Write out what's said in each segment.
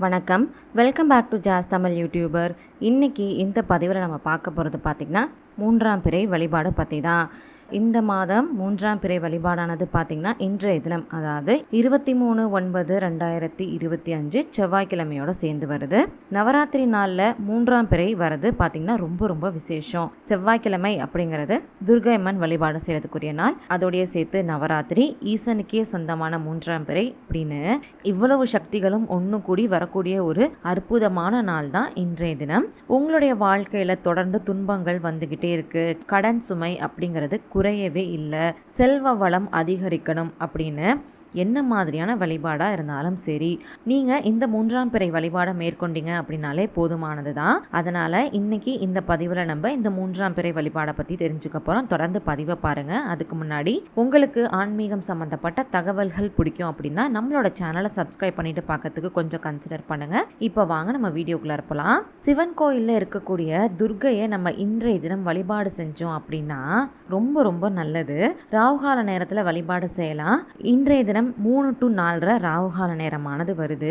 வணக்கம். Welcome back to Jas Tamil YouTuber இன்றைக்கி இந்த பதிவில் நம்ம பார்க்க போகிறது பார்த்திங்கன்னா மூன்றாம் பிறை வழிபாடு பற்றி தான் இந்த மாதம் மூன்றாம் பிறை வழிபாடானது பார்த்தீங்கன்னா இன்றைய தினம் அதாவது இருபத்தி மூணு ஒன்பது ரெண்டாயிரத்தி இருபத்தி அஞ்சு செவ்வாய்க்கிழமையோட சேர்ந்து வருது. நவராத்திரி நாளில் மூன்றாம் பிறை வரது பார்த்தீங்கன்னா ரொம்ப ரொம்ப விசேஷம். செவ்வாய்க்கிழமை அப்படிங்கிறது துர்கையம்மன் வழிபாடு செய்யறதுக்குரிய நாள். அதோடைய சேர்த்து நவராத்திரி ஈசனுக்கே சொந்தமான மூன்றாம் பிறை அப்படின்னு இவ்வளவு சக்திகளும் ஒன்று கூடி வரக்கூடிய ஒரு அற்புதமான நாள் தான் இன்றைய தினம். உங்களுடைய வாழ்க்கையில் தொடர்ந்து துன்பங்கள் வந்துக்கிட்டே இருக்கு. கடன் சுமை அப்படிங்கிறது குறையவே இல்லை. செல்வ வளம் அதிகரிக்கணும் அப்படின்னு என்ன மாதிரியான வழிபாடாக இருந்தாலும் சரி நீங்கள் இந்த மூன்றாம் பிறை வழிபாடை மேற்கொண்டீங்க அப்படின்னாலே போதுமானது தான். அதனால் இன்னைக்கு இந்த பதிவில் நம்ம இந்த மூன்றாம் பிறை வழிபாடை பற்றி தெரிஞ்சுக்க போகிறோம் தொடர்ந்து பதிவை பாருங்கள் அதுக்கு முன்னாடி உங்களுக்கு ஆன்மீகம் சம்மந்தப்பட்ட தகவல்கள் பிடிக்கும் அப்படின்னா நம்மளோட சேனலை சப்ஸ்கிரைப் பண்ணிட்டு பார்க்கறதுக்கு கொஞ்சம் கன்சிடர் பண்ணுங்கள் இப்போ வாங்க நம்ம வீடியோக்குள்ளே இருப்பலாம். சிவன் கோயிலில் இருக்கக்கூடிய துர்கையை நம்ம இன்றைய தினம் வழிபாடு செஞ்சோம் அப்படின்னா ரொம்ப ரொம்ப நல்லது. ராகுகால நேரத்தில் வழிபாடு செய்யலாம். இன்றைய தினம் நேரம் மூணு டு நாலரை ராகுகால நேரமானது வருது.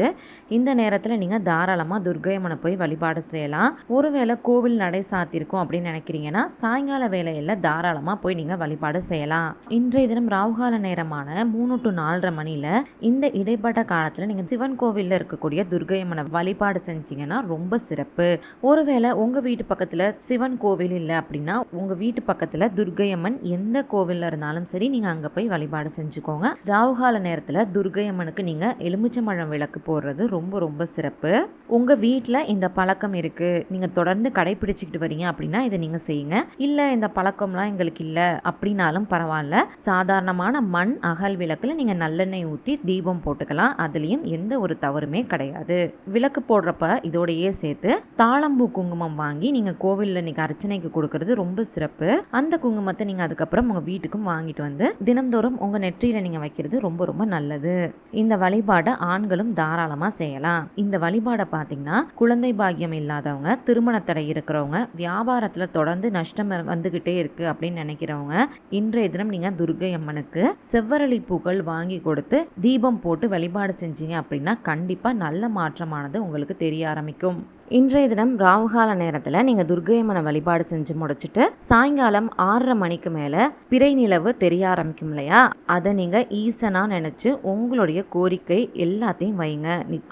இந்த நேரத்தில் நீங்கள் தாராளமாக துர்கையம்மனை போய் வழிபாடு செய்யலாம். ஒருவேளை கோவில் நடை சாத்திருக்கும் அப்படின்னு நினைக்கிறீங்கன்னா சாயங்கால வேலையில் தாராளமாக போய் நீங்கள் வழிபாடு செய்யலாம். இன்றைய தினம் ராகுகால நேரமான மூணு டு நாலரை மணியில் இந்த இடைப்பட்ட காலத்தில் நீங்கள் சிவன் கோவிலில் இருக்கக்கூடிய துர்கையம்மனை வழிபாடு செஞ்சீங்கன்னா ரொம்ப சிறப்பு. ஒருவேளை உங்கள் வீட்டு பக்கத்தில் சிவன் கோவில் இல்லை அப்படின்னா உங்கள் வீட்டு பக்கத்தில் துர்கையம்மன் எந்த கோவிலில் இருந்தாலும் சரி நீங்கள் அங்கே போய் வழிபாடு செஞ்சுக்கோங்க. ராகுகால நேரத்தில் துர்கையம்மனுக்கு நீங்கள் எலுமிச்சம்பழம் விளக்கு போடுறது ரொம்ப ரொம்ப சிறப்பு. உங்கள் வீட்டில் இந்த பழக்கம் இருக்குது நீங்கள் தொடர்ந்து கடைபிடிச்சிக்கிட்டு வரீங்க அப்படின்னா இதை நீங்கள் செய்யுங்க. இல்லை இந்த பழக்கம்லாம் எங்களுக்கு இல்லை அப்படின்னாலும் பரவாயில்ல. சாதாரணமான மண் அகல் விளக்கில் நீங்கள் நல்லெண்ணெய் ஊற்றி தீபம் போட்டுக்கலாம். அதுலேயும் எந்த ஒரு தவறுமே கிடையாது. விளக்கு போடுறப்ப இதோடையே சேர்த்து தாளம்பூ குங்குமம் வாங்கி நீங்கள் கோவிலில் இன்னைக்கு அர்ச்சனைக்கு கொடுக்கறது ரொம்ப சிறப்பு. அந்த குங்குமத்தை நீங்கள் அதுக்கப்புறம் உங்கள் வீட்டுக்கும் வாங்கிட்டு வந்து தினம்தோறும் உங்கள் நெற்றியில் நீங்கள் வைக்கிறது ரொம்ப ரொம்ப நல்லது. இந்த வழிபாடை ஆண்களும் தாராளமாக செய்யலாம். இந்த வழிபாடை பார்த்தீங்கன்னா குழந்தை பாக்கியம் இல்லாதவங்க திருமண தடை இருக்கிறவங்க வியாபாரத்தில் தொடர்ந்து நஷ்டம் வந்துக்கிட்டே இருக்கு அப்படின்னு நினைக்கிறவங்க இன்றைய தினம் நீங்கள் துர்கை அம்மனுக்கு செவ்வரளி பூக்கள் வாங்கி கொடுத்து தீபம் போட்டு வழிபாடு செஞ்சீங்க அப்படின்னா கண்டிப்பாக நல்ல மாற்றமானது உங்களுக்கு தெரிய ஆரம்பிக்கும். இன்றைய தினம் ராவுகால நேரத்தில் நீங்கள் துர்கையம்மனை வழிபாடு செஞ்சு முடிச்சுட்டு சாயங்காலம் ஆறரை மணிக்கு மேலே பிறை நிலவு தெரிய ஆரம்பிக்கும் இல்லையா? அதை நீங்கள் ஈசனாக நினச்சி உங்களுடைய கோரிக்கை எல்லாத்தையும் வைங்க.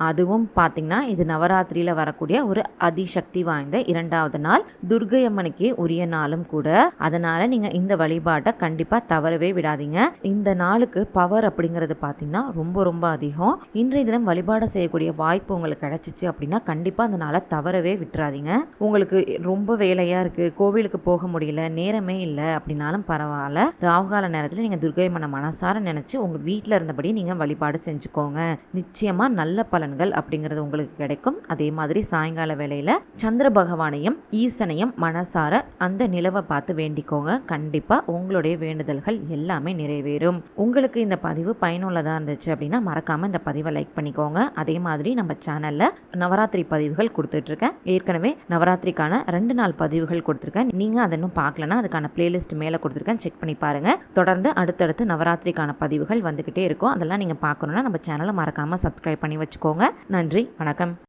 அதுவும் பார்த்தீங்கன்னா இது நவராத்திரியில் வரக்கூடிய ஒரு அதிசக்தி வாய்ந்த இரண்டாவது நாள் துர்கையம்மனுக்கே உரிய நாளும் கூட. அதனால் நீங்கள் இந்த வழிபாட்டை கண்டிப்பாக தவறவே விடாதீங்க. இந்த நாளுக்கு பவர் அப்படிங்கிறது பார்த்தீங்கன்னா ரொம்ப ரொம்ப அதிகம். இன்றைய தினம் வழிபாடு செய்யக்கூடிய வாய்ப்பு உங்களுக்கு கிடைச்சிச்சு அப்படின்னா கண்டிப்பாக அந்த நாளை தவறவே விட்டுறாதீங்க. உங்களுக்கு ரொம்ப வேலையாக இருக்குது கோவிலுக்கு போக முடியல. நேரமே இல்லை அப்படின்னாலும் பரவாயில்ல. ராகுகால நேரத்தில் நீங்கள் துர்கையம்மனை மனசார நினச்சி உங்கள் வீட்டில் இருந்தபடி நீங்கள் வழிபாடு செஞ்சுக்கோங்க. நிச்சயமாக நல்ல பலன்கள் அப்படிங்கிறது உங்களுக்கு கிடைக்கும். அதே மாதிரி சாயங்கால வேளையில சந்திர பகவானையும் ஈசனையும் மனசார அந்த நிலவை பார்த்து வேண்டிக்கோங்க. கண்டிப்பாக உங்களுடைய வேண்டுதல்கள் எல்லாமே நிறைவேறும். உங்களுக்கு இந்த பதிவு பயனுள்ளதாக இருந்துச்சு அப்படின்னா மறக்காமல் இந்த பதிவை லைக் பண்ணிக்கோங்க. அதே மாதிரி நம்ம சேனலில் நவராத்திரி பதிவுகள் கொடுத்துட்ருக்கேன் ஏற்கனவே நவராத்திரிக்கான ரெண்டு நாள் பதிவுகள் கொடுத்துருக்கேன். நீங்கள் அதை இன்னும் பார்க்கலனா அதுக்கான பிளேலிஸ்ட் மேலே கொடுத்துருக்கேன். செக் பண்ணி பாருங்கள் தொடர்ந்து அடுத்தடுத்து நவராத்திரிக்கான பதிவுகள் வந்துக்கிட்டே இருக்கும். அதெல்லாம் நீங்கள் பார்க்கணுன்னா நம்ம சேனலை மறக்காமல் சப்ஸ்கிரைப் பண்ணி வச்சுக்கோங்க. நன்றி. வணக்கம்.